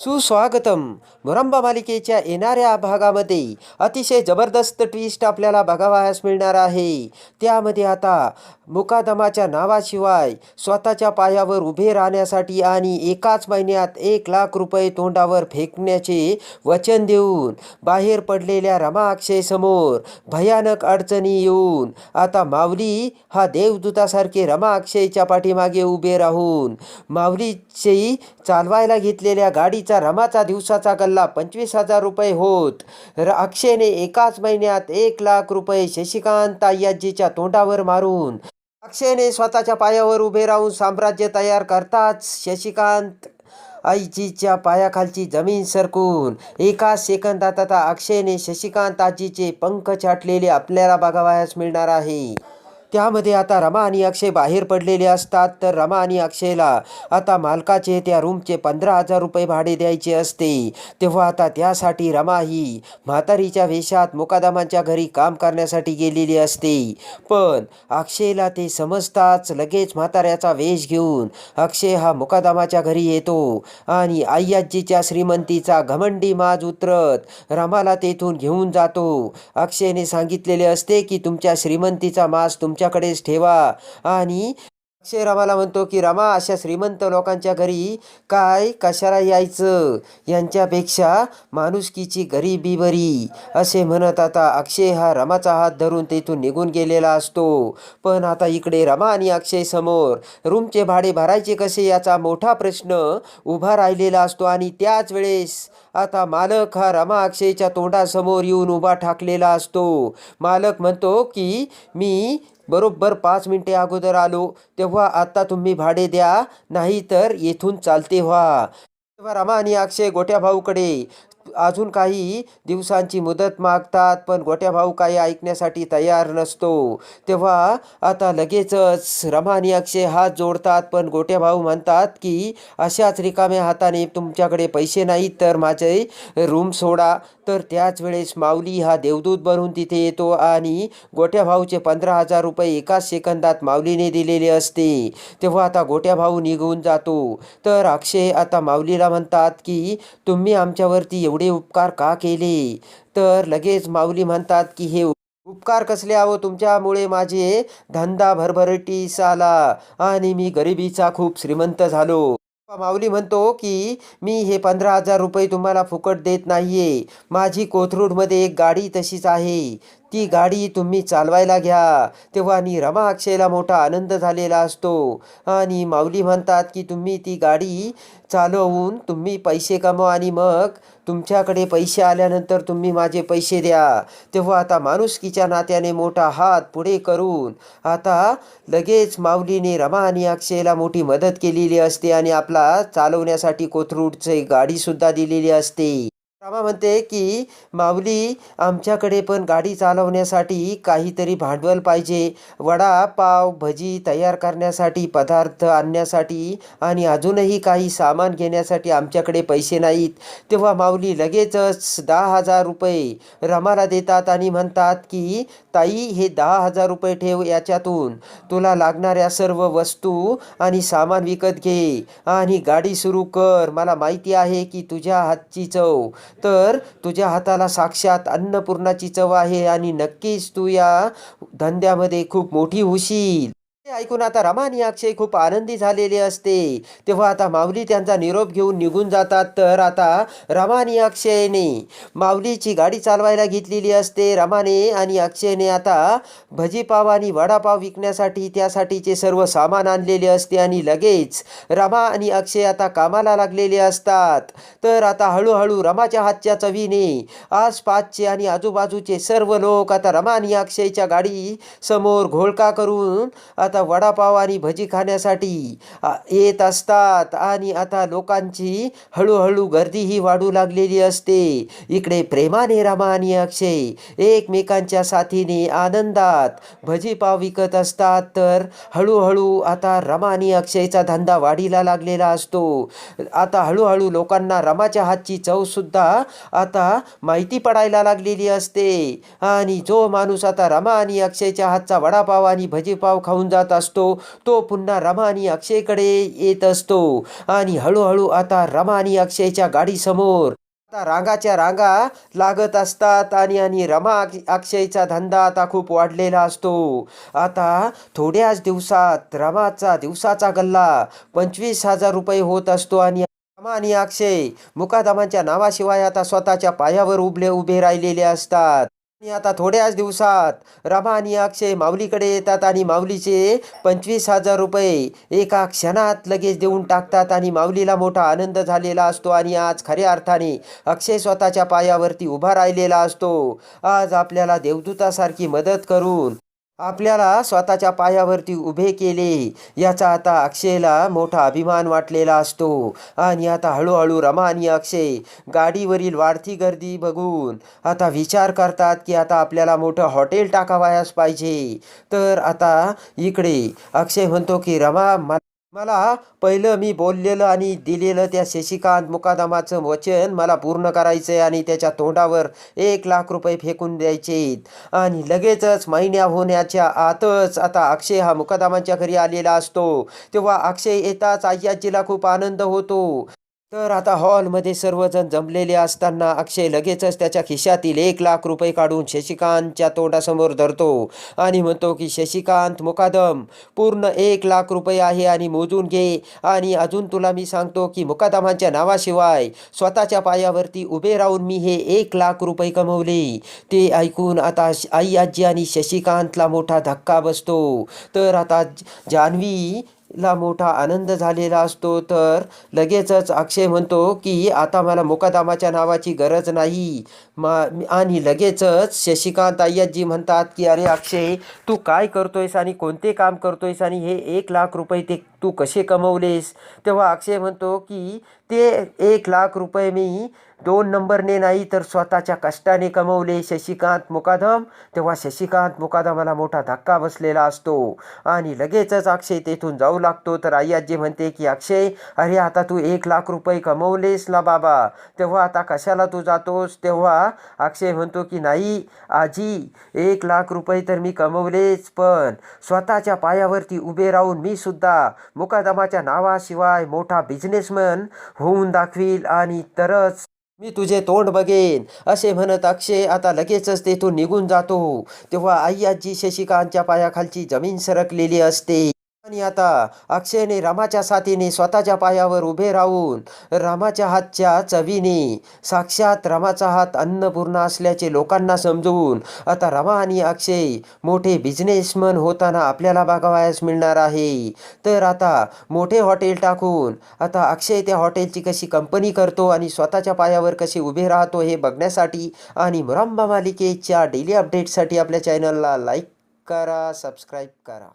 सुस्वागतम. मुरंबा मालिकेच्या येणाऱ्या भागामध्ये अतिशय जबरदस्त ट्विस्ट आपल्याला बघावयास मिळणार आहे. त्यामध्ये आता मुकादमाच्या नावाशिवाय स्वतःच्या पायावर उभे राहण्यासाठी आणि एकाच महिन्यात एक लाख रुपये तोंडावर फेकण्याचे वचन देऊन बाहेर पडलेल्या रमा अक्षयसमोर भयानक अडचणी येऊन आता माऊली हा देवदूतासारखे रमा अक्षयच्या पाठीमागे उभे राहून माऊलीची चालवायला घेतलेल्या तिचा रमाचा दिवसाचा गल्ला पंचवीस हजार रुपये होत. र अक्षयने एकाच महिन्यात एक लाख रुपये शशिकांत अय्याजीच्या तोंडावर मारून अक्षयने स्वतःच्या पायावर उभे राहून साम्राज्य तयार करताच शशिकांत आईजीच्या पायाखालची जमीन सरकून एका सेकंदात आता अक्षयने शशिकांत आजीचे पंख छाटलेले आपल्याला बघावयास मिळणार आहे. त्यामध्ये आता रमा आणि अक्षय बाहेर पडलेले असतात. तर रमा आणि अक्षयला आता मालकाचे त्या रूमचे पंधरा हजार रुपये भाडे द्यायचे असते. तेव्हा आता त्यासाठी रमा ही म्हातारीच्या वेशात मुकादमांच्या घरी काम करण्यासाठी गेलेली असते. पण अक्षयला ते समजताच लगेच म्हाताऱ्याचा वेश घेऊन अक्षय हा मुकादमाच्या घरी येतो आणि आय्याजीच्या श्रीमंतीचा घमंडी माज उतरत रमाला तेथून घेऊन जातो. अक्षयने सांगितलेले असते की तुमच्या श्रीमंतीचा मास तुमच्याकडेच ठेवा. आणि अक्षय रमाला म्हणतो की रमा अशा श्रीमंत लोकांच्या घरी काय कशाला यायचं? यांच्यापेक्षा माणुसकीची गरिबी बरी. असे म्हणत आता अक्षय हा रमाचा हात धरून तेथून निघून गेलेला असतो. पण आता इकडे रमा आणि अक्षय समोर रूमचे भाडे भरायचे कसे याचा मोठा प्रश्न उभा राहिलेला असतो. आणि त्याच वेळेस आता मालक हा रमा अक्षयच्या तोंडासमोर येऊन उभा ठाकलेला असतो. मालक म्हणतो की मी बरोबर पाच मिनिटे अगोदर आलो तेव्हा आता तुम्ही भाडे द्या नाही तर येथून चालते व्हा. रमा आणि अक्षय गोट्या भाऊकडे अजून काही दिवसांची मुदत मागतात पण गोट्या भाऊ काही ऐकण्यासाठी तयार नसतो. तेव्हा आता लगेचच रमा आणि अक्षय हात जोडतात पण गोट्या भाऊ म्हणतात की अशाच रिकाम्या हाताने तुमच्याकडे पैसे नाहीत तर माझे रूम सोडा. तर त्याच वेळेस माऊली हा देवदूत बनून तिथे येतो आणि गोट्या भाऊचे पंधरा हजार रुपये एकाच सेकंदात माऊलीने दिलेले असते. तेव्हा आता गोट्या भाऊ निघून जातो. तर अक्षय आता माऊलीला म्हणतात की तुम्ही आमच्यावरती एवढं उपकार का केले? तर लगेच माऊली म्हणतात की हे उपकार कसले आहो तुमच्यामुळे माझे धंदा भरभरटीस आला आणि मी गरिबीचा खूप श्रीमंत झालो. माऊली म्हणतो की मी हे पंधरा हजार रुपये तुम्हाला फुकट देत नाहीये. माझी कोथरूडमध्ये एक गाडी तशीच आहे. ती गाडी तुम्ही चालवायला घ्या. तेव्हा आणि रमा अक्षयला मोठा आनंद झालेला असतो आणि माऊली म्हणतात की तुम्ही ती गाडी चालवून तुम्ही पैसे कमवा आणि मग तुमच्याकडे पैसे आल्यानंतर तुम्ही माझे पैसे द्या. तेव्हा आता माणुसकीच्या नात्याने मोठा हात पुढे करून आता लगेच माऊलीने रमा आणि अक्षयला मोठी मदत केलेली असते आणि आपला चालवण्यासाठी कोथरूडचे गाडीसुद्धा दिलेली असते. रामा म्हणते की माऊली आमच्याकडे पण गाडी चालवण्यासाठी काहीतरी भांडवल पाहिजे. वडापाव भजी तयार करण्यासाठी पदार्थ आणण्यासाठी आणि अजूनही काही सामान घेण्यासाठी आमच्याकडे पैसे नाहीत. तेव्हा माऊली लगेचच दहा हजार रुपये रमाला देतात आणि म्हणतात की ताई हे दहा हजार रुपये ठेव याच्यातून. तुला लागणाऱ्या सर्व वस्तू आणि सामान विकत घे आणि गाडी सुरू कर. मला माहिती आहे की तुझ्या हातची चव तर तुझ्या हाताला साक्षात अन्नपूर्णाची चव आहे आणि नक्कीच तू या धंद्यामध्ये खूप मोठी होशील. ऐकून आता रमा आणि अक्षय खूप आनंदी झालेले असते. तेव्हा आता माऊली त्यांचा निरोप घेऊन निघून जातात. तर आता रमा आणि अक्षयने माऊलीची गाडी चालवायला घेतलेली असते. रमाने आणि अक्षयने आता भजीपाव आणि वडापाव विकण्यासाठी त्यासाठीचे सर्व सामान आणलेले असते आणि लगेच रमा आणि अक्षय आता कामाला लागलेले असतात. तर आता हळूहळू रमाच्या हातच्या चवीने आसपासचे आणि आजूबाजूचे सर्व लोक आता रमा आणि अक्षयच्या गाडी समोर घोळका करून आता आता वडापाव आणि भजी खाण्यासाठी येत असतात. आणि आता लोकांची हळूहळू गर्दीही वाढू लागलेली असते. इकडे प्रेमाने रमा आणि अक्षय एकमेकांच्या साथीने आनंदात भजीपाव विकत असतात. तर हळूहळू आता रमा आणि अक्षयचा धंदा वाढीला लागलेला असतो. आता हळूहळू लोकांना रमाच्या हातची चवसुद्धा आता माहिती पडायला लागलेली असते. आणि जो माणूस आता रमा आणि अक्षयच्या हातचा वडापाव आणि भजीपाव खाऊन जातो जात असतो तो पुन्हा रमा आणि अक्षयकडे येत असतो. आणि हळूहळू आता रमा आणि अक्षयच्या गाडीसमोर आता रांगाच्या रांगा लागत असतात आणि आणि रमा अक्षयचा धंदा आता खूप वाढलेला असतो. आता थोड्याच दिवसात रमाचा दिवसाचा गल्ला पंचवीस हजार रुपये होत असतो आणि रमा आणि अक्षय मुकादमांच्या नावाशिवाय आता स्वतःच्या पायावर उभले उभे राहिलेले असतात. आणि आता थोड्याच दिवसात रमा आणि अक्षय माऊलीकडे येतात आणि माऊलीचे पंचवीस हजार रुपये एका क्षणात लगेच देऊन टाकतात आणि माऊलीला मोठा आनंद झालेला असतो आणि आज खऱ्या अर्थाने अक्षय स्वतःच्या पायावरती उभा राहिलेला असतो. आज आपल्याला देवदूतासारखी मदत करून आपल्याला स्वतःच्या पायावरती उभे केले. याचा आता अक्षयला मोठा अभिमान वाटलेला असतो. आणि आता हळूहळू रमा आणि अक्षय गाडीवरील वाढती गर्दी बघून आता विचार करतात की आता आपल्याला मोठं हॉटेल टाकावयास पाहिजे. तर आता इकडे अक्षय म्हणतो की रमा मा- मला पहिलं मी बोललेलं आणि दिलेलं त्या शशिकांत मुकादमाचं वचन मला पूर्ण करायचं आहे आणि त्याच्या तोंडावर एक लाख रुपये फेकून द्यायचे. आणि लगेचच महिन्या होण्याच्या आतच आता अक्षय हा मुकादमाच्या घरी आलेला असतो. तेव्हा अक्षय येताच आय्याजीला खूप आनंद होतो. तर आता हॉलमध्ये सर्वजण जमलेले असताना अक्षय लगेचच त्याच्या खिशातील एक लाख रुपये काढून शशिकांतच्या तोंडासमोर धरतो आणि म्हणतो की शशिकांत मुकादम पूर्ण एक लाख रुपये आहे आणि मोजून घे. आणि अजून तुला मी सांगतो की मुकादमांच्या नावाशिवाय स्वतःच्या पायावरती उभे राहून मी हे एक लाख रुपये कमवले. ते ऐकून आता श- आई आजी आणि शशिकांतला मोठा धक्का बसतो. तर आता जान्हवी ला मोठा आनंद झालेला असतो. तर लगेचच अक्षय म्हणतो की आता मला मुकादामाच्या नावाची गरज नाही. मा आणि लगेचच शशिकांत अय्यरजी म्हणतात की अरे अक्षय तू काय करतोयस आणि कोणते काम करतोयस आणि हे एक लाख रुपये ते तू कसे कमवलेस? तेव्हा अक्षय म्हणतो की ते एक लाख रुपये मी दोन नंबरने नाही तर स्वतःच्या कष्टाने कमवले. शशिकांत मुकादम. तेव्हा शशिकांत मुकादमाला मोठा धक्का बसलेला असतो. आणि लगेचच अक्षय तेथून जाऊ लागतो. तर आई आजी म्हणते की अक्षय अरे आता तू एक लाख रुपये कमवलेस ना बाबा. तेव्हा आता कशाला तू जातोस? तेव्हा अक्षय म्हणतो की नाही आजी एक लाख रुपये तर मी कमवलेच पण स्वतःच्या पायावरती उभे राहून मी सुद्धा मुकादमाच्या नावाशिवाय मोठा बिझनेसमॅन होऊन दाखवील आणि तरच मी तुझे तोंड बघेन असे म्हणत अक्षय आता लगेचच तेथून निघून जातो. तेव्हा आई आजी शशिकांतच्या पायाखालची जमीन सरकलेली असते. आणि आता अक्षयने रामाच्या साथीने स्वतःच्या पायावर उभे राहून रामाच्या हातच्या चवीने साक्षात रामाचा हात अन्नपूर्णा असल्याचे लोकांना समजवून आता रमा आणि अक्षय मोठे बिझनेसमन होताना आपल्याला बघावयास मिळणार आहे. तर आता मोठे हॉटेल टाकून आता अक्षय त्या हॉटेलची कशी कंपनी करतो आणि स्वतःच्या पायावर कसे उभे राहतो हे बघण्यासाठी आणि मुरांबा मालिकेच्या डेली अपडेटसाठी आपल्या चॅनलला लाईक करा सबस्क्राईब करा.